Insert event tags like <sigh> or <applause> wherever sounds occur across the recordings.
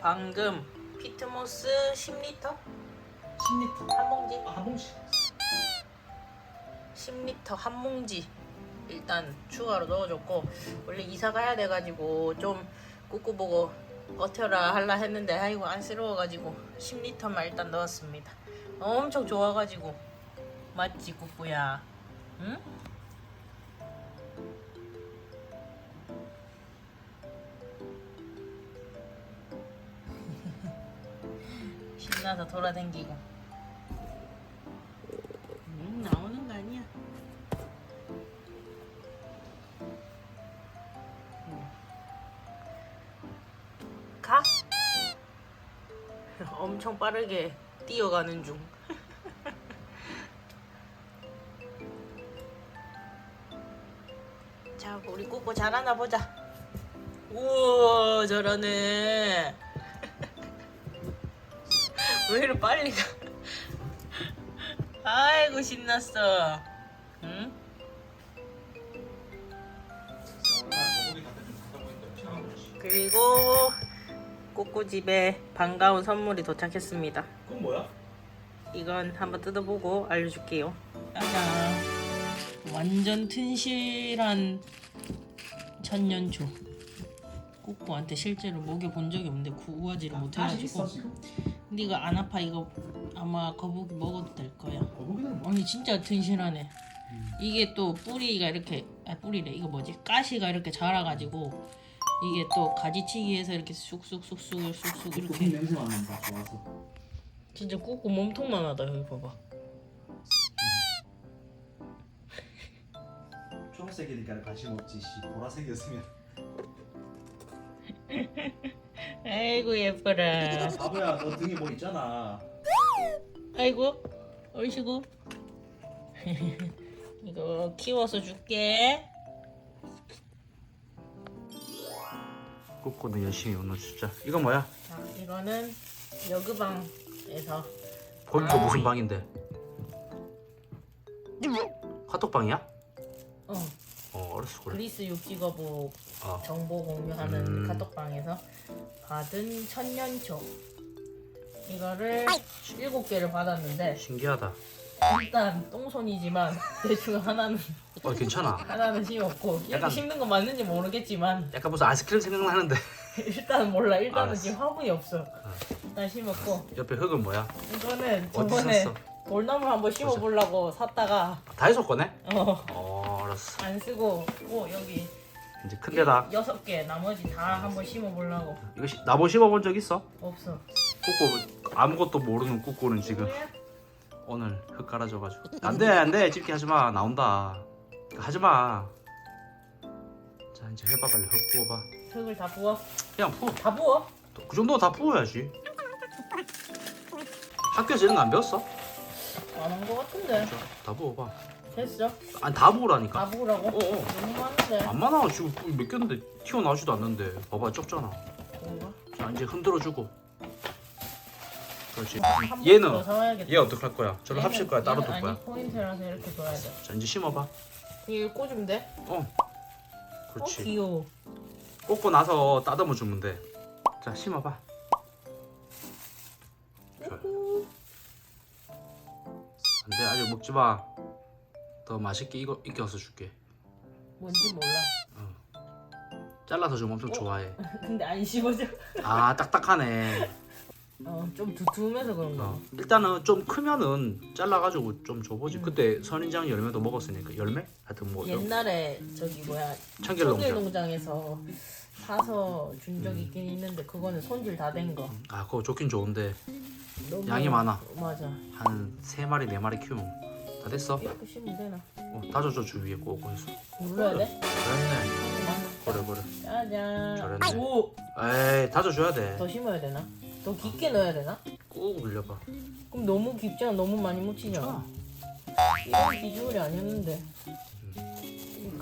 방금 피트모스 10리터 10리터. 한 봉지 아, 한 봉씩. 10리터 한 봉지 일단 추가로 넣어줬고 원래 이사 가야 돼가지고 좀 꾸꾸 보고 버텨라 할라 했는데 아이고 안쓰러워가지고 10리터만 일단 넣었습니다 엄청 좋아가지고 맞지 꾸꾸야 응? 신나서 돌아댕기고 음 나오는 거 아니야 가? <laughs> 엄청 빠르게 뛰어가는 중. <laughs> 자, 우리 꾸꾸 잘하나 보자. 우와, 잘하네. 왜 이렇게 빨리 가? 아이고, 신났어. 응? 그리고 꾸꾸 집에 반가운 선물이 도착했습니다. 그건 뭐야? 이건 한번 뜯어보고 알려줄게요. 짜잔. 완전 튼실한 천년초. 꾸꾸한테 실제로 먹여본 적이 없는데 구하지를 못해가지고. 근데 이거 안 아파 이거 아마 거북이 먹어도 될 거야. 거북이는 뭐? 아니 진짜 튼실하네. 이게 또 뿌리가 이렇게 아 뿌리래 이거 뭐지 가시가 이렇게 자라가지고 이게 또 가지치기해서 이렇게 쑥쑥쑥쑥 쑥쑥 거북이 이렇게 냄새 맡는다. 좋아서. 진짜 꾹꾹 몸통만 하다 여기 봐봐. 초록색이니까 관심 없지. 씨 보라색이었으면. <laughs> 아이고 예뻐라. 바보야, 너 등에 뭐 있잖아. 아이고 얼씨구. <laughs> 이거 키워서 줄게. 꼬꼬는 열심히 웃는 진짜. 이건 뭐야? 자 이거는 여그방에서 거기가 무슨 방인데? 카톡방이야? 어 어, 알았어 그래. 그리스 육지거북 어. 정보 공유하는 음. 카톡방에서 받은 천년초 이거를 일곱 개를 받았는데 신기하다. 일단 똥손이지만 <laughs> 대충 하나는 어, 괜찮아. 하나는 심었고 이렇게 약간- 심는 건 맞는지 모르겠지만 약간 무슨 아이스크림 생각나는데. <laughs> 일단 몰라 일단은 알았어. 지금 화분이 없어 일단 심었고 옆에 흙은 뭐야? 이거는 어디 저번에 샀어? 돌나무 한번 심어보려고 샀다가 다이소 거네? 어, 어, 알았어. 안 쓰고 오 여기 이제 큰 데다. 여섯 개 나머지 다 한번 심어보려고. 이거 시, 나보 씹어본 적 있어? 없어. 꾸꾸 아무것도 모르는 꾸꾸는 지금 뭐야? 오늘 흙 깔아줘가지고. 안돼 안돼. 집게 하지마. 나온다. 하지마. 자 이제 해봐 빨리 흙 부어봐. 흙을 다 부어? 그냥 부어. 다 부어? 그 정도 다 부어야지. 학교에서 이런 거안 배웠어? 안 한 거 같은데. 자, 다 부어봐 됐어? 아니 다 부으라니까. 다 부으라고? 어 어. 너무 많은데. 안 많아. 지금 몇 개인데 튀어나오지도 않는데. 봐봐 적잖아. 뭔가? 자 이제 흔들어주고. 그렇지. 한 얘는 번더 사와야겠다. 얘 어떡할 거야? 저를 합칠 거야? 따로 둘 얘는 거야? 아니 포인트라서 이렇게 둬야 돼. 자 이제 심어봐. 이거 꽂으면 돼? 어. 어 그렇지. 귀여워. 꽂고 나서 따듬어 주면 돼. 자 심어봐. 안돼. 아직 먹지 마. 더 맛있게 익어, 익혀서 줄게. 뭔지 몰라 잘라서 주면 엄청 좋아해. <laughs> 근데 안 씹어져 아 딱딱하네. <laughs> 어 좀 두툼해서 그런가 어. 일단은 좀 크면은 잘라가지고 좀 줘보지. 그때 선인장 열매도 먹었으니까 열매? 하여튼 뭐 여- 옛날에 저기 뭐야 청결농장. 청결농장에서 사서 준 적이 있긴 있는데 그거는 손질 다 된 거. 아 그거 좋긴 좋은데 너무 양이 많아. 맞아. 한 세 마리 네 마리 키우면 다 됐어? 이렇게 씹으면 되나? 어, 다져줘 주 위에 꼭 해서. 눌러야 돼? 잘했네. 그래 그래. 짜잔. 잘했네. 오, 에이 다져줘야 돼. 더 심어야 되나? 더 깊게 넣어야 되나? 꾹 눌려봐. 그럼 너무 깊잖아. 너무 많이 묻히잖아. 이런 비주얼이 아니었는데.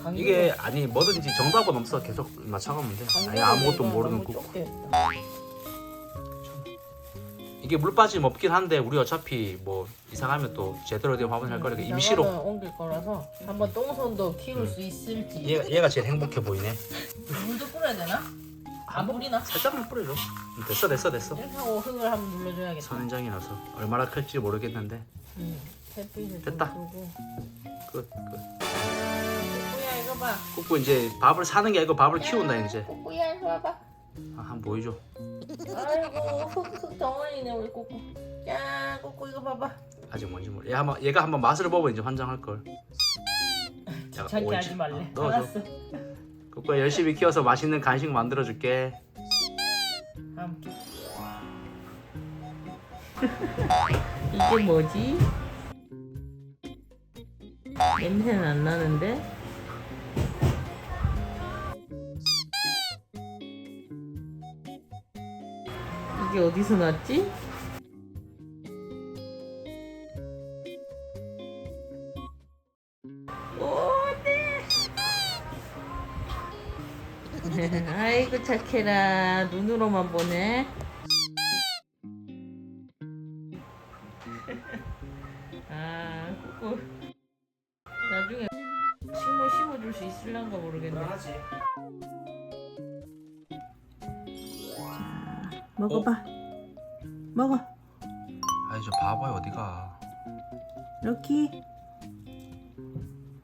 강의 이게 아니 뭐든지 정답은 없어. 계속 맞춰가면 돼. 아니 아무것도 모르는 국. 고이 이게 물 빠짐 없긴 한데 우리 어차피 뭐 이사 가면 또 제대로 된 화분 할 거니까 임시로 나가면 옮길 거라서 한번 똥손도 키울 음. 수 있을지. 얘가, 얘가 제일 행복해 보이네 물도 뿌려야 되나? 안 뿌리나? 살짝만 뿌려줘 음, 됐어 됐어 됐어 이렇게 하고 흙을 한번 눌러줘야겠다. 선인장이라서 얼마나 클지 모르겠는데 음, 햇빛을 됐다. 좀. 끝 끝. 꼬꼬야 이거 봐. 꾸꾸 이제 밥을 사는 게 아니고 밥을 키운다 이제 꼬꼬야 이거 봐봐. 아, 한번 보여줘 아이고 덩어리네 우리 꼬꼬. 야 꼬꼬 이거 봐봐. 아직 뭔지 모르 얘 한번 얘가 한번 맛을 보면 이제 환장할 걸 귀찮게 하지 말래. 넣어줘 알았어. 꾸꾸야 열심히 키워서 맛있는 간식 만들어 줄게 함께. 이게 뭐지? 냄새는 안 나는데? 이게 어디서 났지? <laughs> 아이고 착해라. 눈으로만 보네. <laughs> 아 꾸꾸 나중에 식물 심어줄 수 있을란가 모르겠네 먹어봐. 먹어. 아이 저 바보야 어디가? 럭키.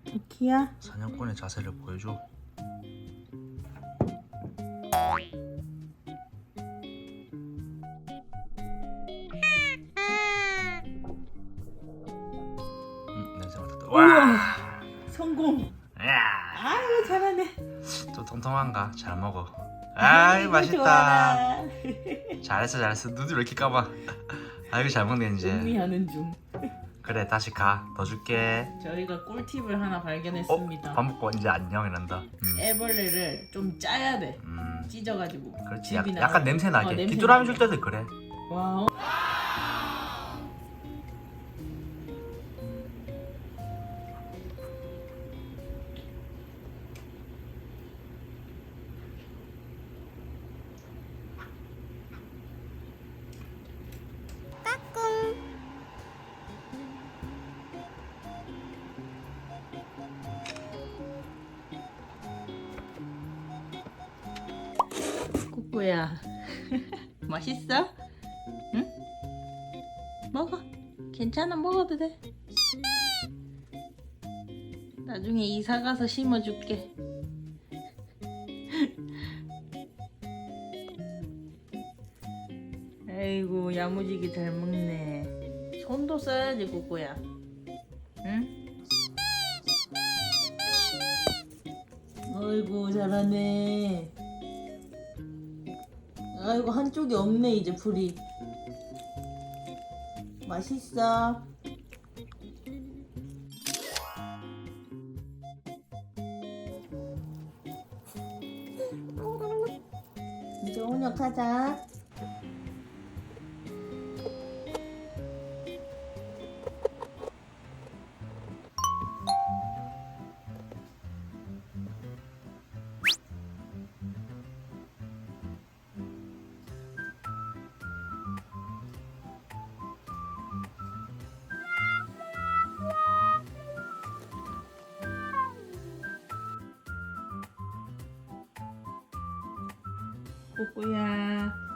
럭키야. 사냥꾼의 자세를 보여줘. 음, 냄새 맡았다. 와! 성공. 야, 아이고 잘하네. 또 통통한가? 잘 먹어 아이 맛있다. 잘했어 잘했어. 눈이 왜 이렇게 감아? 아이고 잘 먹네 이제. 음미하는 중. 그래 다시 가. 더 줄게. 저희가 꿀팁을 하나 어? 발견했습니다. 밥 먹고 이제 안녕 이런다. 음, 애벌레를 좀 짜야 돼. 음. 찢어가지고. 그렇지. 약, 집이 약간. 냄새 나게. 어, 냄새 귀뚜라미 나게. 줄 때도 그래. 와 꾸꾸야. <laughs> 맛있어? 응? 먹어. 괜찮아 먹어도 돼. 나중에 이사 가서 심어줄게. <laughs> 아이고 야무지게 잘 먹네. 손도 써야지 꾸꾸야. 응? 아이고 잘하네 아이고 한쪽이 없네 이제 풀이. 맛있어. 이제 혼역하자 꾸꾸야